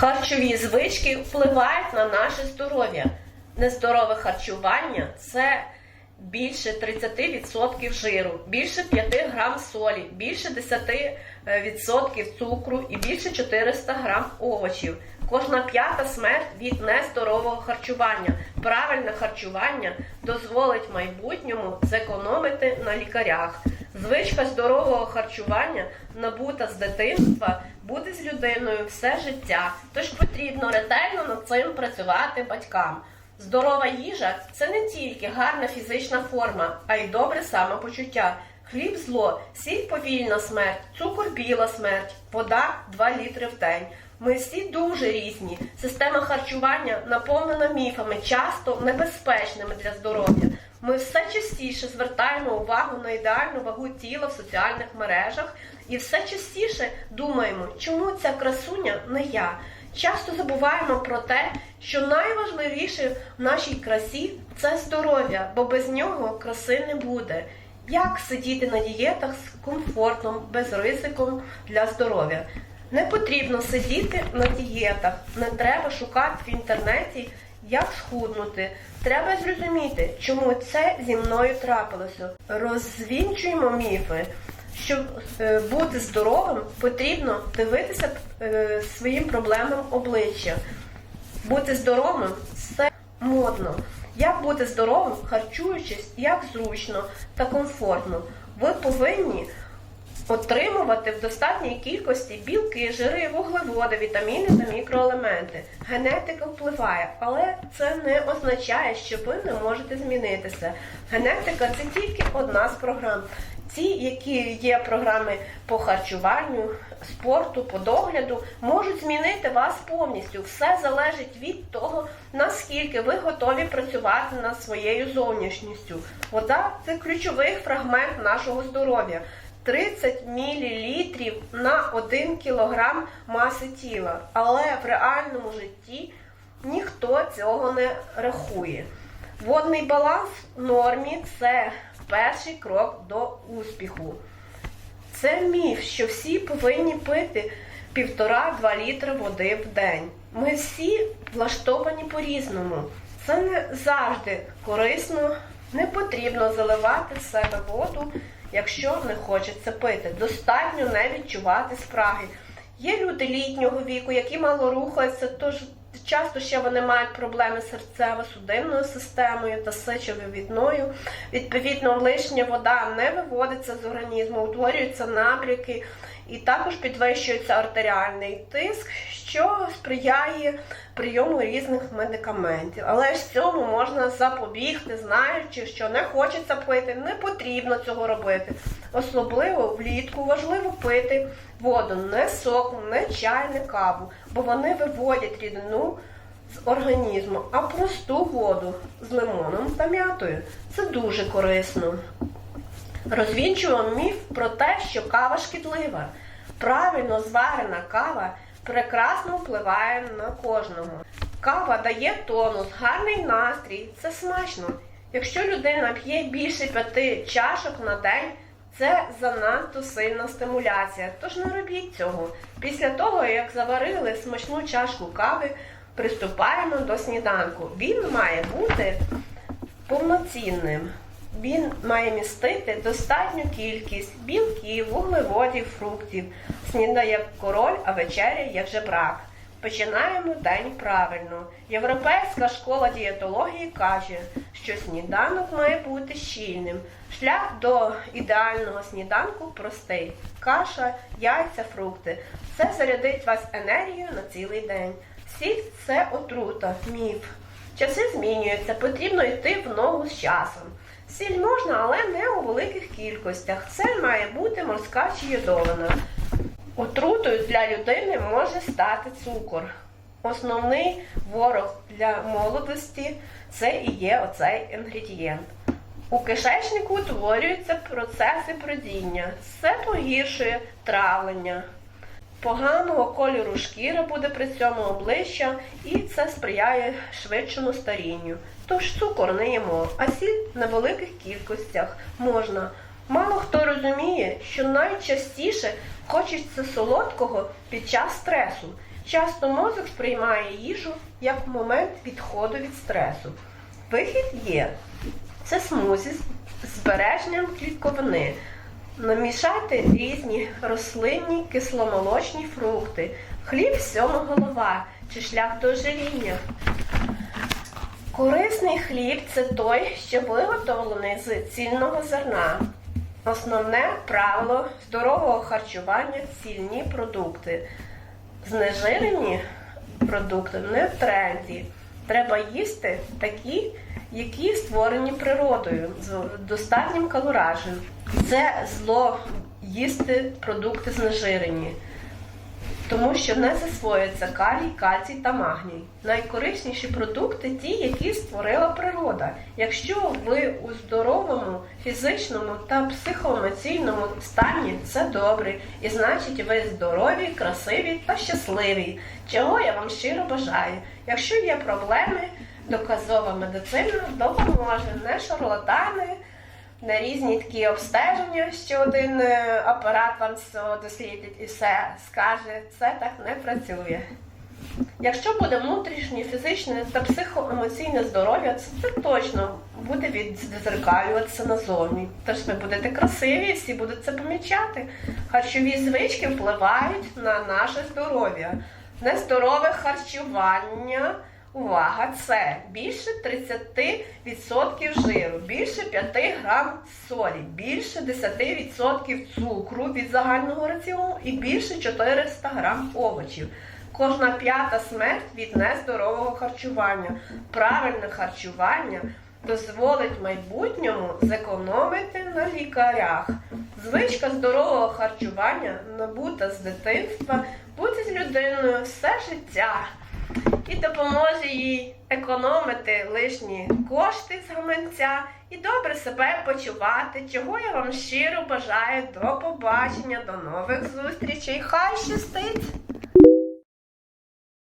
Харчові звички впливають на наше здоров'я. Нездорове харчування це більше 30% жиру, більше 5 грам солі, більше 10% цукру і більше 400 грам овочів. Кожна п'ята смерть від нездорового харчування. Правильне харчування дозволить майбутньому зекономити на лікарях. Звичка здорового харчування, набута з дитинства, буде з людиною все життя. Тож потрібно ретельно над цим працювати батькам. Здорова їжа це не тільки гарна фізична форма, а й добре самопочуття. Хліб зло, сіль повільна смерть, цукор біла смерть, вода 2 літри в день. Ми всі дуже різні. Система харчування наповнена міфами, часто небезпечними для здоров'я. Ми все частіше звертаємо увагу на ідеальну вагу тіла в соціальних мережах і все частіше думаємо, чому ця красуня не я. Часто забуваємо про те, що найважливіше в нашій красі це здоров'я, бо без нього краси не буде. Як сидіти на дієтах з комфортом, без ризиком для здоров'я? Не потрібно сидіти на дієтах, не треба шукати в інтернеті, як схуднути. Треба зрозуміти, чому це зі мною трапилося. Розвінчуємо міфи. Щоб е, бути здоровим, потрібно дивитися е, своїм проблемам обличчя. Бути здоровим це модно. Як бути здоровим, харчуючись, як зручно та комфортно. Ви повинні отримувати в достатній кількості білки, жири, вуглеводи, вітаміни та мікроелементи. Генетика впливає, але це не означає, що ви не можете змінитися. Генетика це тільки одна з програм. Ті, які є програми по харчуванню, спорту, по догляду, можуть змінити вас повністю. Все залежить від того, наскільки ви готові працювати над своєю зовнішністю. Вода це ключовий фрагмент нашого здоров'я. 30 мл на 1 кг маси тіла. Але в реальному житті ніхто цього не рахує. Водний баланс в нормі це перший крок до успіху. Це міф, що всі повинні пити 1,5-2 літри води в день. Ми всі влаштовані по-різному. Це не завжди корисно, не потрібно заливати в себе воду, якщо не хочеться пити. Достатньо не відчувати спраги. Є люди літнього віку, які мало рухаються, тож часто ще вони мають проблеми з серцево-судинною системою та сечовивідною. Відповідно, лишня вода не виводиться з організму, утворюються набряки і також підвищується артеріальний тиск, що сприяє прийому різних медикаментів. Але ж цьому можна запобігти, знаючи, що не хочеться пити, не потрібно цього робити. Особливо влітку важливо пити воду, не сок, не чай, не каву, бо вони виводять рідину з організму, а просту воду з лимоном та м'ятою. Це дуже корисно. Розвінчуємо міф про те, що кава шкідлива. Правильно зварена кава прекрасно впливає на кожного. Кава дає тонус, гарний настрій, це смачно. Якщо людина п'є більше п'яти чашок на день, це занадто сильна стимуляція, тож не робіть цього. Після того, як заварили смачну чашку кави, приступаємо до сніданку. Він має бути повноцінним. Він має містити достатню кількість білків, вуглеводів, фруктів. Снідає як король, а вечеря як жебрак. Починаємо день правильно. Європейська школа дієтології каже, що сніданок має бути щільним. Шлях до ідеального сніданку простий: каша, яйця, фрукти. Це зарядить вас енергією на цілий день. Сіль це отрута, міф. Часи змінюються, потрібно йти в ногу з часом. Сіль можна, але не у великих кількостях. Це має бути морська чи йодована. Отрутою для людини може стати цукор. Основний ворог для молодості це і є оцей інгредієнт. У кишечнику утворюються процеси бродіння. Це погіршує травлення. Поганого кольору шкіра буде при цьому обличчя, і це сприяє швидшому старінню. Тож цукор не їмо, а сіль на великих кількостях можна. Мало хто розуміє, що найчастіше хочеться солодкого під час стресу. Часто мозок сприймає їжу як момент відходу від стресу. Вихід є. Це смузі з збереженням клітковини. Намішати різні рослинні кисломолочні фрукти, хліб сьома голова чи шлях до ожиріння. Корисний хліб це той, що виготовлений з цільного зерна. Основне правило здорового харчування цільні продукти. Знежирені продукти не в тренді. Треба їсти такі, які створені природою, з достатнім калоражем. Це зло їсти продукти знежирені тому що не засвоюється калій, кальцій та магній. Найкорисніші продукти ті, які створила природа. Якщо ви у здоровому фізичному та психоемоційному стані, це добре, і значить ви здорові, красиві та щасливі, чого я вам щиро бажаю. Якщо є проблеми, доказова медицина допоможе, не шарлатани на різні такі обстеження, що один е, апарат вам все дослідить і все скаже, це так не працює. Якщо буде внутрішнє фізичне та психоемоційне здоров'я, це, це точно буде відзеркалюватися назовні. Тож ви будете красиві, всі будуть це помічати. Харчові звички впливають на наше здоров'я. Нездорове харчування. Увага, це більше 30% жиру, більше 5 грам солі, більше 10% цукру від загального раціону і більше 400 грам овочів. Кожна п'ята смерть від нездорового харчування. Правильне харчування дозволить майбутньому зекономити на лікарях. Звичка здорового харчування набута з дитинства, бути з людиною все життя і допоможе їй економити лишні кошти з гаманця і добре себе почувати, чого я вам щиро бажаю. До побачення, до нових зустрічей. Хай щастить!